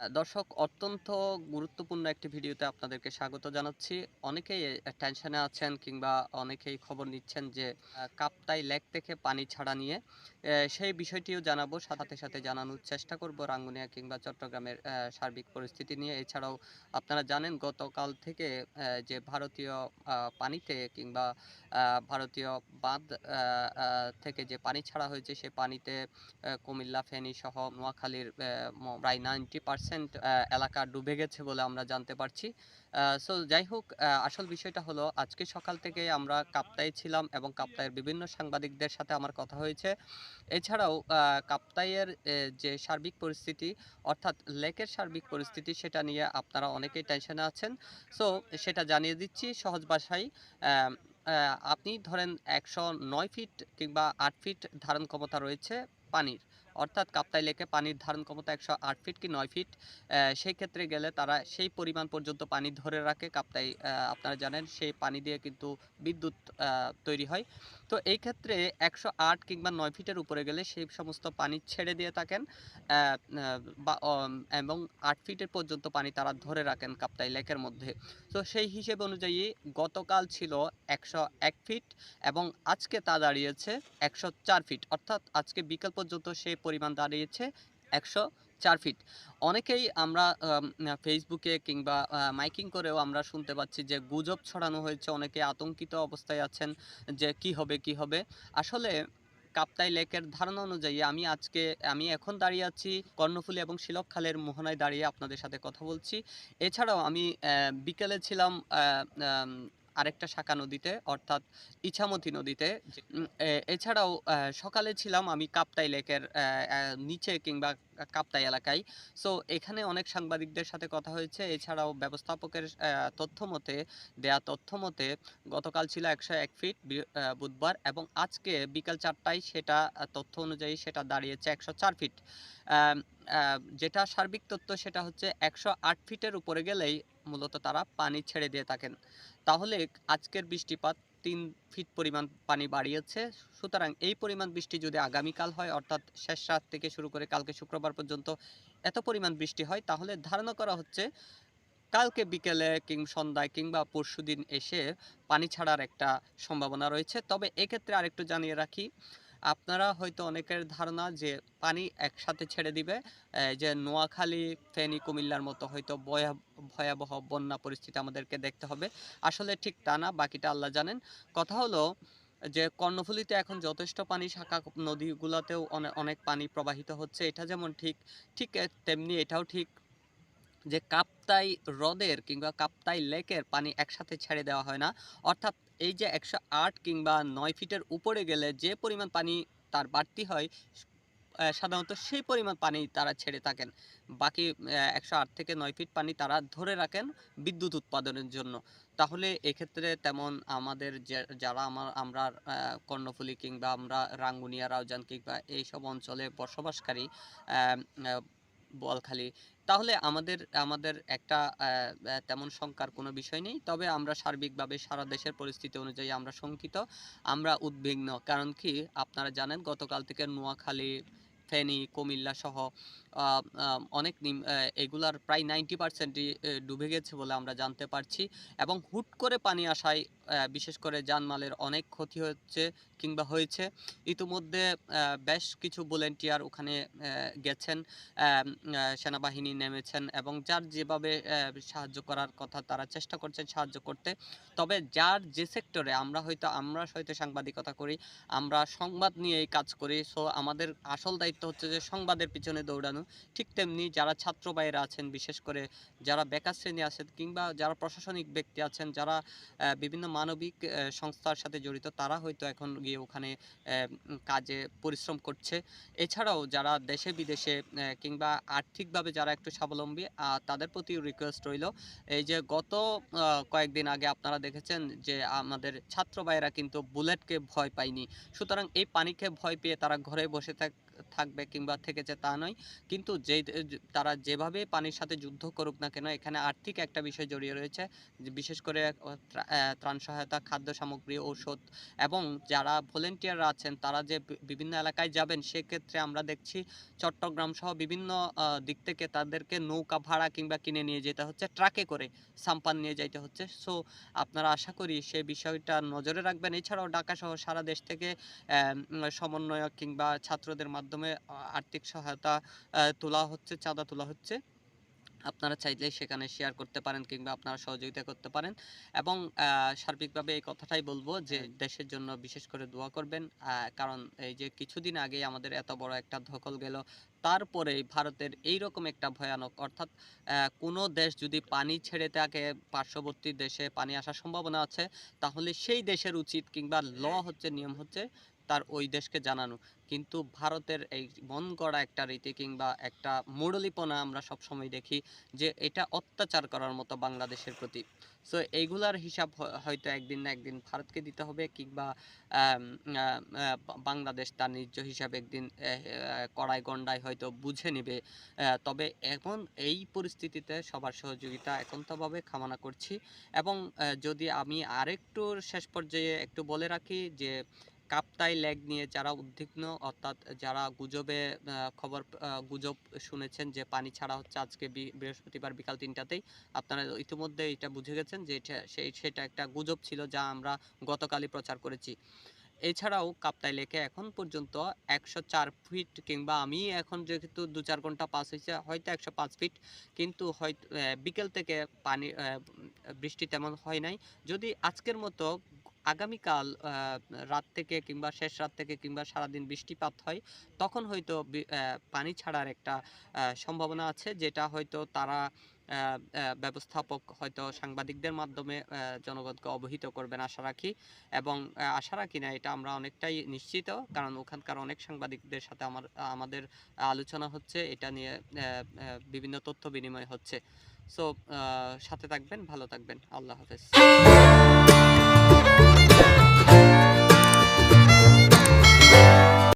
দর্শক, অত্যন্ত গুরুত্বপূর্ণ একটি ভিডিওতে আপনাদেরকে স্বাগত জানাচ্ছি। অনেকেই টেনশনে আছেন কিংবা অনেকেই খবর নিচ্ছেন যে কাপ্তাই লেক থেকে পানি ছাড়া নিয়ে। সেই বিষয়টিও জানাব। সাথে সাথে জানানোর চেষ্টা করব রাঙ্গুনিয়া কিংবা চট্টগ্রামের সার্বিক পরিস্থিতি নিয়ে। এছাড়াও আপনারা জানেন, গতকাল থেকে যে ভারতীয় পানিতে কিংবা ভারতীয় বাঁধ থেকে যে পানি ছাড়া হয়েছে, সে পানিতে কুমিল্লা, ফেনী সহ নোয়াখালীর প্রায় নাইনটি পার্সেন্ট এলাকা ডুবে গেছে বলে আমরা জানতে পারছি। সো যাই হোক আসল বিষয়টা হলো, আজকে সকাল থেকে আমরা কাপ্তাই ছিলাম এবং কাপ্তাইয়ের বিভিন্ন সাংবাদিকদের সাথে আমার কথা হয়েছে। এছাড়াও কাপ্তাইয়ের যে সার্বিক পরিস্থিতি, অর্থাৎ লেকের সার্বিক পরিস্থিতি, সেটা নিয়ে আপনারা অনেকেই টেনশনে আছেন। সো সেটা জানিয়ে দিচ্ছি সহজ ভাষায় আপনি ধরেন একশো নয় ফিট কিংবা আট ফিট ধারণ ক্ষমতা রয়েছে পানির। অর্থাৎ কাপ্তাই লেকে পানির ধারণ ক্ষমতা একশো আট ফিট কি নয় ফিট সেই ক্ষেত্রে গেলে তারা সেই পরিমাণ পর্যন্ত পানি ধরে রাখে, কাপ্তাই আপনারা জানেন সেই পানি দিয়ে কিন্তু বিদ্যুৎ তৈরি হয়। তো এই ক্ষেত্রে একশো আট কিংবা নয় ফিটের উপরে গেলে সেই সমস্ত পানি ছেড়ে দিয়ে থাকেন বা এবং আট ফিটের পর্যন্ত পানি তারা ধরে রাখেন কাপ্তাই লেকের মধ্যে। তো সেই হিসেব অনুযায়ী গতকাল ছিল একশো এক ফিট এবং আজকে তা দাঁড়িয়েছে একশো চার ফিট। অর্থাৎ আজকে বিকাল পর্যন্ত সেই পরিমাণ দাঁড়িয়েছে একশো চার ফিট অনেকেই আমরা ফেসবুকে কিংবা মাইকিং করেও আমরা শুনতে পাচ্ছি যে গুজব ছড়ানো হয়েছে, অনেকে আতঙ্কিত অবস্থায় আছেন যে কি হবে কি হবে। আসলে কাপ্তাই লেকের ধারণা অনুযায়ী আমি আজকে, আমি এখন দাঁড়িয়ে আছি কর্ণফুলী এবং শিলক খালের মোহনায় দাঁড়িয়ে আপনাদের সাথে কথা বলছি। এছাড়াও আমি বিকেলে ছিলাম আরেকটা শাখা নদীতে অর্থাৎ ইছামতি নদীতে। এছাড়াও সকালে ছিলাম আমি কাপ্তাই লেকের নিচে কিংবা কাপ্তাই এলাকায়। সো এখানে অনেক সাংবাদিকদের সাথে কথা হয়েছে। এছাড়াও ব্যবস্থাপকের তথ্য মতে দেয়া তথ্য মতে গতকাল ছিল একশো এক ফিট বুধবার এবং আজকে বিকাল চারটায় সেটা তথ্য অনুযায়ী সেটা দাঁড়িয়েছে একশো চার ফিট। যেটা সার্বিক তথ্য সেটা হচ্ছে একশো আট ফিটের উপরে গেলেই মূলত তারা পানি ছেড়ে দিয়ে থাকেন। তাহলে আজকের বৃষ্টিপাত তিন ফিট পরিমাণ পানি বাড়িয়েছে। সুতরাং এই পরিমাণ বৃষ্টি যদি আগামীকাল হয়, অর্থাৎ শেষ রাত থেকে শুরু করে কালকে শুক্রবার পর্যন্ত এত পরিমাণ বৃষ্টি হয়, তাহলে ধারণা করা হচ্ছে কালকে বিকেলে কিং সন্ধ্যায় কিংবা পরশুদিন এসে পানি ছাড়ার একটা সম্ভাবনা রয়েছে। তবে এক্ষেত্রে আরেকটু জানিয়ে রাখি আপনারা হয়তো অনেকের ধারণা যে পানি একসাথে ছেড়ে দিবে যে নোয়াখালী, ফেনী, কুমিল্লার মতো হয়তো ভয়া- ভয়াবহ বন্যা পরিস্থিতি আমাদেরকে দেখতে হবে। আসলে ঠিক তা না, বাকিটা আল্লাহ জানেন। কথা হলো যে কর্ণফুলীতে এখন যথেষ্ট পানি শাখা নদীগুলোতেও অনেক পানি প্রবাহিত হচ্ছে। এটা যেমন ঠিক ঠিক তেমনি এটাও ঠিক যে কাপ্তাই হ্রদের কিংবা কাপ্তাই লেকের পানি একসাথে ছেড়ে দেওয়া হয় না। অর্থাৎ এই যে একশো আট কিংবা নয় ফিটের উপরে গেলে যে পরিমাণ পানি তার বাড়তি হয় সাধারণত সেই পরিমাণ পানি তারা ছেড়ে থাকেন। বাকি একশো আট থেকে নয় ফিট পানি তারা ধরে রাখেন বিদ্যুৎ উৎপাদনের জন্য। তাহলে এক্ষেত্রে তেমন আমাদের যারা আমার আমরা কর্ণফুলী কিংবা আমরা রাঙ্গুনিয়া, রাউজান কিংবা এইসব অঞ্চলে বসবাসকারী বোয়ালখালী তাহলে আমাদের আমাদের একটা তেমন শঙ্কার কোনো বিষয় নেই। তবে আমরা সার্বিকভাবে সারা দেশের পরিস্থিতি অনুযায়ী আমরা শঙ্কিত, আমরা উদ্বিগ্ন। কারণ কি? আপনারা জানেন, গতকাল থেকে নোয়াখালী, ফেনী, কুমিল্লা সহ অনেক এগুলার প্রায় নাইনটি পার্সেন্টই ডুবে গেছে বলে আমরা জানতে পারছি এবং হুট করে পানি আসায় বিশেষ করে জানমালের অনেক ক্ষতি হচ্ছে কিংবা হয়েছে। ইতিমধ্যে বেশ কিছু ভলেন্টিয়ার ওখানে গেছেন সেনাবাহিনী নেমেছেন এবং যার যেভাবে সাহায্য করার কথা তারা চেষ্টা করছেন সাহায্য করতে। তবে যার যে সেক্টরে আমরা হয়তো আমরা হয়তো সাংবাদিকতা করি, আমরা সংবাদ নিয়েই কাজ করি। সো আমাদের আসল দায়িত্ব হচ্ছে যে সংবাদের পিছনে দৌড়ানো। ঠিক তেমনি যারা ছাত্র ভাইয়েরা আছেন, বিশেষ করে যারা বেকার শ্রেণি আছেন কিংবা যারা প্রশাসনিক ব্যক্তি আছেন, যারা বিভিন্ন মানবিক সংস্থার সাথে জড়িত, তারা হয়তো এখন গিয়ে ওখানে কাজে পরিশ্রম করছে। এছাড়াও যারা দেশে বিদেশে কিংবা আর্থিকভাবে যারা একটু স্বাবলম্বী তাদের প্রতি রিকোয়েস্ট রইল। এই যে গত কয়েকদিন আগে আপনারা দেখেছেন যে আমাদের ছাত্র ভাইয়েরা কিন্তু বুলেটকে ভয় পায়নি। সুতরাং এই পানিকে ভয় পেয়ে তারা ঘরে বসে থাক, থাকবে কিংবা থেকেছে তা নয়। কিন্তু যে, তারা যেভাবে পানির সাথে যুদ্ধ করুক না কেন, এখানে আর্থিক একটা বিষয় জড়িয়ে রয়েছে। বিশেষ করে ত্রাণ সহায়তা, খাদ্য সামগ্রী, ঔষধ এবং যারা ভলেন্টিয়াররা আছেন, তারা যে বিভিন্ন এলাকায় যাবেন, সেক্ষেত্রে আমরা দেখছি চট্টগ্রাম সহ বিভিন্ন দিক থেকে তাদেরকে নৌকা ভাড়া কিংবা কিনে নিয়ে যেতে হচ্ছে, ট্রাকে করে সাম্পান নিয়ে যাইতে হচ্ছে। সো, আপনারা আশা করি সেই বিষয়টা নজরে রাখবেন। এছাড়াও ঢাকা সহ সারা দেশ থেকে সমন্বয়ক কিংবা ছাত্রদের মাধ্যমে আর্থিক সহায়তা তোলা হচ্ছে চাঁদা তোলা হচ্ছে। আপনারা চাইলে সেখানে শেয়ার করতে পারেন কিংবা আপনারা সহযোগিতা করতে পারেন। এবং সার্বিকভাবে এই কথাটাই বলব যে দেশের জন্য বিশেষ করে দোয়া করবেন। কারণ এই যে কিছুদিন আগে আমাদের এত বড় একটা ধকল গেল তারপরে ভারতের এই রকম একটা ভয়ানক অর্থাৎ কোনো দেশ যদি পানি ছেড়ে থাকে পার্শ্ববর্তী দেশে পানি আসার সম্ভাবনা আছে তাহলে সেই দেশের উচিত কিংবা ল হচ্ছে নিয়ম হচ্ছে তার ওই দেশকে জানানো। কিন্তু ভারতের এই মন গড়া একটা রীতি কিংবা একটা মুরলীপনা আমরা সবসময় দেখি যে এটা অত্যাচার করার মতো বাংলাদেশের প্রতি। সো এইগুলার হিসাব হয়তো একদিন না একদিন ভারতকে দিতে হবে কিংবা বাংলাদেশ তার নিজ হিসাবে একদিন কড়াই গন্ডায় হয়তো বুঝে নেবে। তবে এখন এই পরিস্থিতিতে সবার সহযোগিতা একান্তভাবে কামনা করছি। এবং যদি আমি আরেকটু শেষ পর্যায়ে একটু বলে রাখি যে কাপ্তাই লেগ নিয়ে যারা উদ্বিগ্ন, অর্থাৎ যারা গুজবে খবর গুজব শুনেছেন যে পানি ছাড়া হচ্ছে আজকে বৃহস্পতিবার বিকাল তিনটাতেই, আপনারা ইতিমধ্যে এটা বুঝে গেছেন যে এটা সেই, সেটা একটা গুজব ছিল যা আমরা গতকালই প্রচার করেছি। এছাড়াও কাপ্তাই লেকে এখন পর্যন্ত একশো চার ফিট কিংবা আমি এখন যেহেতু দু চার ঘণ্টা পাস হয়েছে, হয়তো একশো পাঁচ ফিট, কিন্তু হয়তো বিকেল থেকে পানি বৃষ্টি তেমন হয় নাই। যদি আজকের মতো আগামীকাল রাত থেকে কিংবা শেষ রাত থেকে কিংবা সারাদিন বৃষ্টিপাত হয়, তখন হয়তো পানি ছাড়ার একটা সম্ভাবনা আছে, যেটা হয়তো তারা ব্যবস্থাপক হয়তো সাংবাদিকদের মাধ্যমে জনগণকে অবহিত করবেন আশা রাখি। এবং আশা রাখি না, এটা আমরা অনেকটাই নিশ্চিত, কারণ ওখানকার অনেক সাংবাদিকদের সাথে আমার, আমাদের আলোচনা হচ্ছে, এটা নিয়ে বিভিন্ন তথ্য বিনিময় হচ্ছে। সো সাথে থাকবেন, ভালো থাকবেন, আল্লাহ হাফেজ।